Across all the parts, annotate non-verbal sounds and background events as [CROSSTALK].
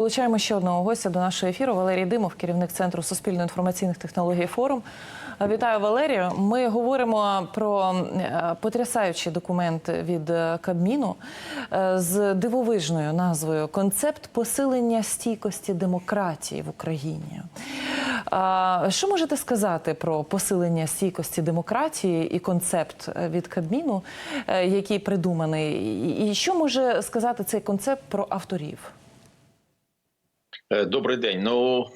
Долучаємо ще одного гостя до нашого ефіру. Валерій Димов, керівник центру суспільно-інформаційних технологій форум. Вітаю Валерію. Ми говоримо про е, потрясаючий документ від е, Кабміну е, з дивовижною назвою Концепт посилення стійкості демократії в Україні. Що можете сказати про посилення стійкості демократії і концепт від Кабміну, який придуманий, і що може сказати цей концепт про авторів? Е, Добрий день. Ну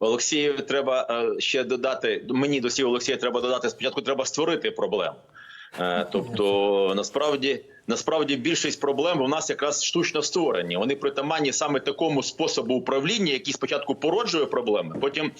Олексію, треба е, ще додати. Мені до сів Олексія треба додати. Спочатку треба створити проблему. Е, Тобто, насправді, насправді більшість проблем у нас якраз штучно створені. Вони притаманні саме такому способу управління, який спочатку породжує проблеми, потім.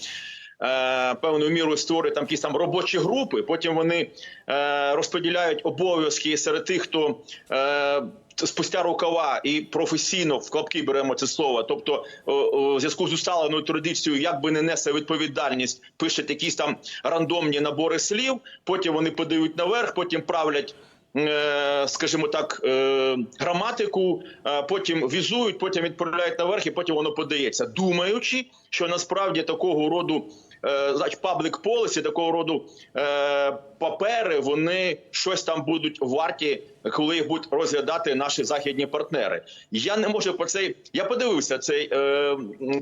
Е, Певною мірою створює там якісь там робочі групи. Потім вони е, розподіляють обов'язки серед тих, хто е, спустя рукава і професійно в клапки беремо це слово. Тобто, в зв'язку з усталеною традицією, як би не несе відповідальність, пишуть якісь там рандомні набори слів. Потім вони подають наверх, потім правлять. е, Скажімо так, е, граматику, е, потім візують, потім відправляють наверх, і потім воно подається, думаючи, що насправді такого роду значить, паблік полісі, такого роду е, папери, вони щось там будуть варті, коли їх будуть розглядати наші західні партнери. Я не можу про цей. Я подивився цей е,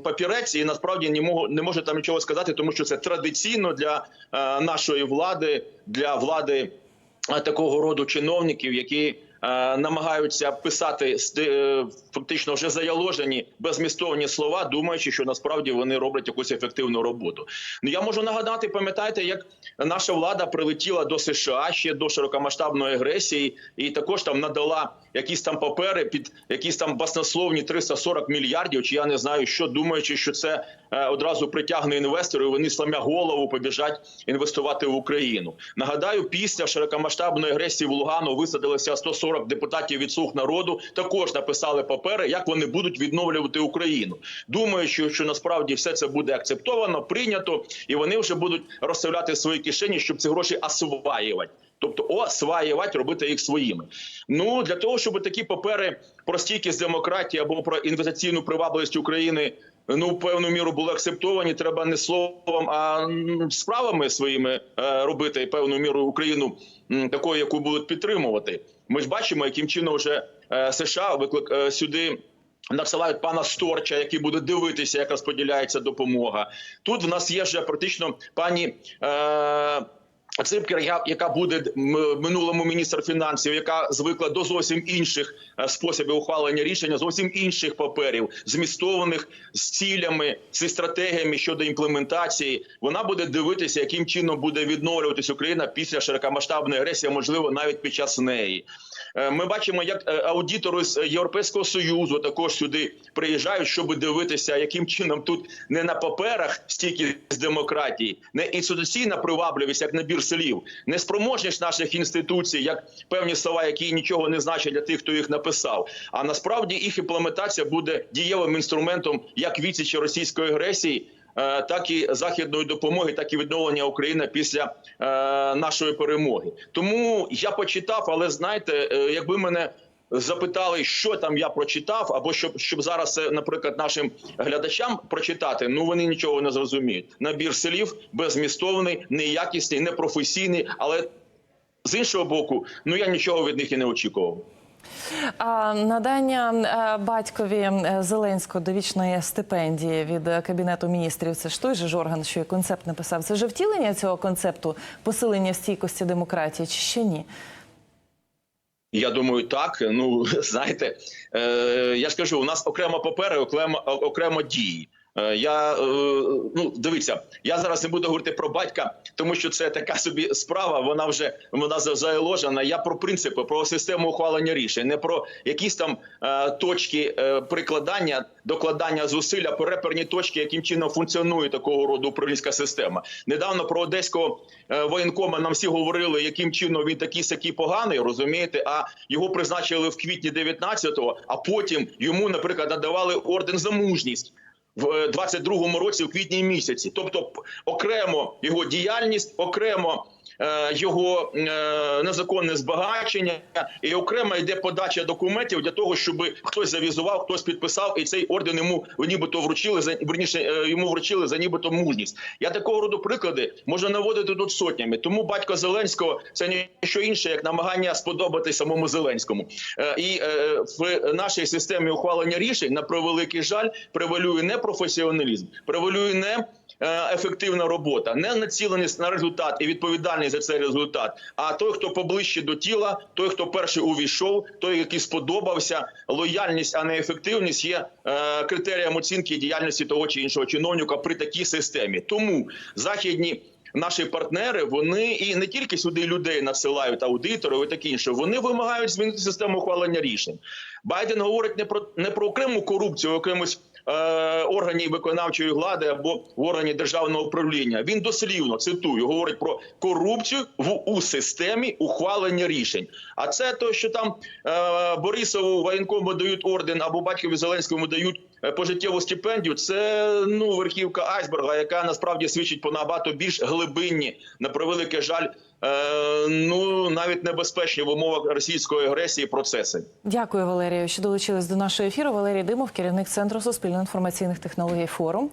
папірець, і насправді не можу, не можу там нічого сказати, тому що це традиційно для е, нашої влади, для влади е, такого роду чиновників, які е, намагаються писати е, фактично вже заяложені безмістовні слова, думаючи, що насправді вони роблять якусь ефективну роботу. Ну я можу нагадати, пам'ятаєте, як наша влада прилетіла до США ще до широкомасштабної агресії, і також там надала якісь там папери під якісь там баснословні 340 мільярдів. Чи я не знаю, що думаючи, що це е, одразу притягне інвесторів. і Вони сламя голову побіжать інвестувати в Україну. Нагадаю, після широкомасштабної агресії в Лугану висадилося 140 депутатів від слуг народу. Також написали папери, як вони будуть відновлювати Україну. Думаючи, що насправді все це буде акцептовано, прийнято, і вони вже будуть розставляти свої кишені, щоб ці гроші осваювати. Тобто осваювати, робити їх своїми. Ну для того, щоб такі папери про стійкість демократії або про інвестиційну привабливість України ну в певну міру були акцептовані. Треба не словом, а справами своїми е, робити певну міру Україну такою, яку будуть підтримувати. Ми ж бачимо, яким чином вже е, США виклик е, сюди. Насилають пана Сторча, який буде дивитися, як розподіляється допомога. Тут в нас є вже практично пані е, Ципкер, яка буде минулому міністр фінансів, яка звикла до зовсім інших е, способів ухвалення рішення, зовсім інших паперів, змістованих з цілями, зі стратегіями щодо імплементації. Вона буде дивитися, яким чином буде відновлюватись Україна після широкомасштабної агресії, можливо навіть під час неї. Е, Ми бачимо, як е, аудитори з Європейського союзу також сюди приїжджають, щоб дивитися, яким чином тут не на паперах стійкість демократії, не інституційна привабливість, як набір слів, не спроможність наших інституцій, як певні слова, які нічого не значать для тих, хто їх написав. А насправді їх імплементація буде дієвим інструментом як відсічі російської агресії. Е, Так і західної допомоги, так і відновлення України після е, нашої перемоги. Тому я почитав, але знаєте, е, якби мене запитали, що там я прочитав, або щоб щоб зараз, наприклад, нашим глядачам прочитати, ну вони нічого не зрозуміють. Набір слів безмістовний, неякісний, непрофесійний, але з іншого боку, ну я нічого від них і не очікував. Надання е, батькові е, Зеленського довічної стипендії від е, кабінету міністрів. Це ж той же ж орган, що і концепт написав. Це вже втілення цього концепту посилення стійкості демократії, чи ще ні? Я думаю, так. Ну [LAUGHS] знаєте, я ж кажу, у нас окремо папери, окремо окремо дії. Е, Я е, ну дивіться, я зараз не буду говорити про батька, тому що це така собі справа. Вона вже вона за- заложена. Я про принципи, про систему ухвалення рішень, не про якісь там е, точки е, прикладання, докладання зусиль, а про реперні точки, яким чином функціонує такого роду управлінська система. Недавно про одеського е, воєнкома нам всі говорили, яким чином він такий сякий поганий, розумієте? А його призначили в квітні 19-го, а потім йому, наприклад, надавали орден за мужність. В 22-му році, у квітні місяці. Тобто, окремо його діяльність, окремо е, його е, незаконне збагачення, і окремо йде подача документів для того, щоб хтось завізував, хтось підписав, і цей орден йому нібито вручили за верніше, е, йому вручили за нібито мужність. Я такого роду приклади можу наводити тут сотнями. Тому батько Зеленського це не що інше, як намагання сподобати самому Зеленському. Е, І е, в нашій системі ухвалення рішень на превеликий жаль превалює не професіоналізм, превалює не е, ефективна робота, не націленість на результат і відповідальність за цей результат. А той, хто поближче до тіла, той, хто перший увійшов, той, який сподобався, лояльність, а не ефективність є е, критерієм оцінки діяльності того чи іншого чиновника при такій системі. Тому західні. Наші партнери вони і не тільки сюди людей надсилають аудиторів і таке інше. Вони вимагають змінити систему ухвалення рішень. Байден говорить не про не про окрему корупцію, в е, органі виконавчої влади або в органі державного управління. Він дослівно цитую, говорить про корупцію в у системі ухвалення рішень. А це то, що там е, Борисову воєнкому дають орден або батькові Зеленському дають пожиттєву стипендію. Це ну верхівка айсберга, яка насправді свідчить по набагато більш глибинні, на превеликий жаль, е, ну навіть небезпечні в умовах російської агресії процеси. Дякую, Валерію, що долучились до нашого ефіру. Валерій Димов, керівник центру суспільно-інформаційних технологій форум.